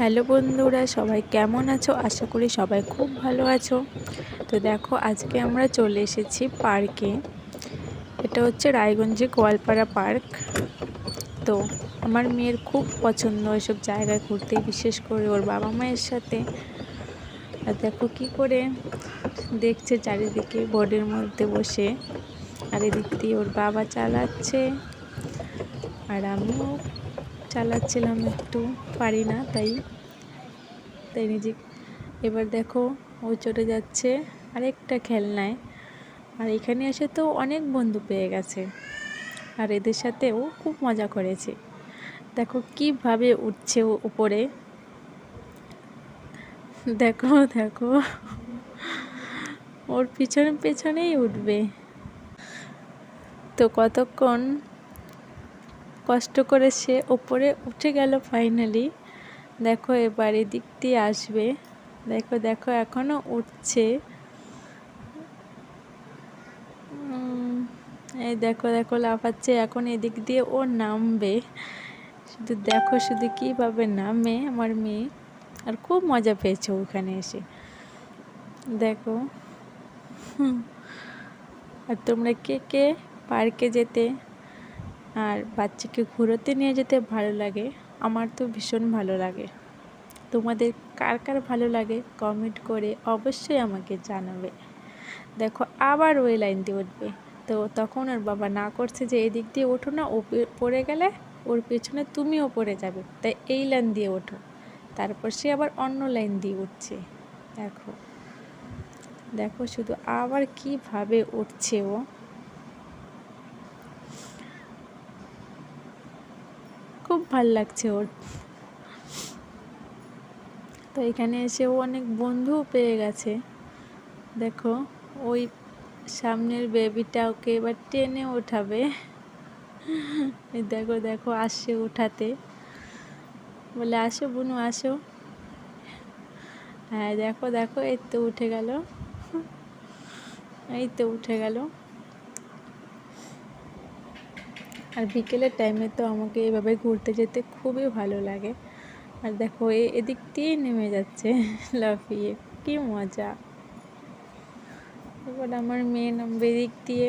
Hello বন্ধুরা, সবাই কেমন আছো? আশা করি সবাই খুব ভালো আছো। তো দেখো, আজকে আমরা চলে এসেছি পার্কে। এটা হচ্ছে রায়গঞ্জে গোয়ালপাড়া পার্ক। তো আমার মেয়ের খুব পছন্দ এসব জায়গায় ঘুরতে, বিশেষ করে ওর বাবা মায়ের সাথে। আর দেখো কি করে দেখছে চারিদিকে বোর্ডের মধ্যে বসে। আর এদিক দিয়ে ওর বাবা চালাচ্ছে। আর আমিও চালাচ্ছিলাম একটু, পারি না, তাই তাই নিজে, এবার দেখো ও চলে যাচ্ছে আরেকটা খেলনায়। আর এখানে এসে তো অনেক বন্ধু পেয়ে গেছে, আর এদের সাথে ও খুব মজা করেছে। দেখো কীভাবে উঠছে ও উপরে। দেখো দেখো, ওর পিছনে পেছনেই উঠবে। তো কতক্ষণ কষ্ট করে সে ওপরে উঠে গেল ফাইনালি দেখো এবার এদিক দিয়ে আসবে। দেখো দেখো এখনও উঠছে। এই দেখো দেখো, লাফাচ্ছে। এখন এদিক দিয়ে ও নামবে। শুধু দেখো, শুধু কীভাবে নামে আমার মেয়ে। আর খুব মজা পেয়েছে ওখানে এসে। দেখো। আর তোমরা কে কে? পার্কে যেতে। আর বাচ্চাকে ঘুরোতে নিয়ে যেতে ভালো লাগে। আমার তো ভীষণ ভালো লাগে। তোমাদের কার কার ভালো লাগে কমেন্ট করে অবশ্যই আমাকে জানাবে। দেখো, আবার ওই লাইন দিয়ে উঠবে। তো তখন ওর বাবা না করছে যে এই দিক দিয়ে ওঠো না, ও পড়ে গেলে ওর পেছনে তুমিও পড়ে যাবে। তাই এই লাইন দিয়ে ওঠো। তারপর সে আবার অন্য লাইন দিয়ে উঠছে। দেখো। দেখো শুধু আবার কীভাবে উঠছে ও। ভালো লাগছে ওর। তো এখানে এসে ও অনেক বন্ধুও পেয়ে গেছে। দেখো, ওই সামনের বেবিটা ওকে এবার টেনে ওঠাবে। দেখো দেখো আসে উঠাতে বলে, আসো বুনু, আসো। হ্যাঁ দেখো দেখো, এই তো উঠে গেল। এই তো উঠে গেল। আর বিকেলের টাইমে তো আমাকে এভাবে ঘুরতে যেতে খুবই ভালো লাগে। আর দেখো এদিক দিয়ে নেমে যাচ্ছে লাফিয়ে। কি মজা। এবার আমার মেয়ে নামবে এদিক দিয়ে।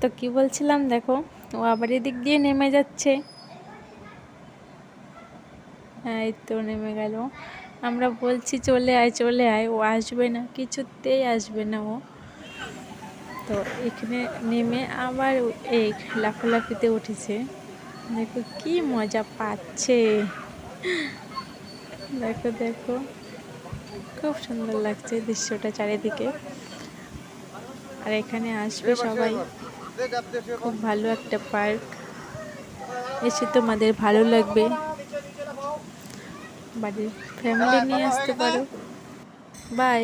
তো কি বলছিলাম, দেখো, ও আবার এদিক দিয়ে নেমে যাচ্ছে। হ্যাঁ এই তো নেমে গেল। আমরা বলছি, চলে আয় চলে আয়। ও আসবে না, কিছুতেই আসবে না ও। তো এখানে নেমে আবার এই লাফালাফিতে উঠেছে। দেখো কি মজা পাচ্ছে। দেখো দেখো। খুব সুন্দর লাগছে দৃশ্যটা চারিদিকে। আর এখানে আসবে সবাই। খুব ভালো একটা পার্ক। এসে তোমাদের ভালো লাগবে। বাড়ির ফ্যামিলি নিয়ে আসতে পারো। বাই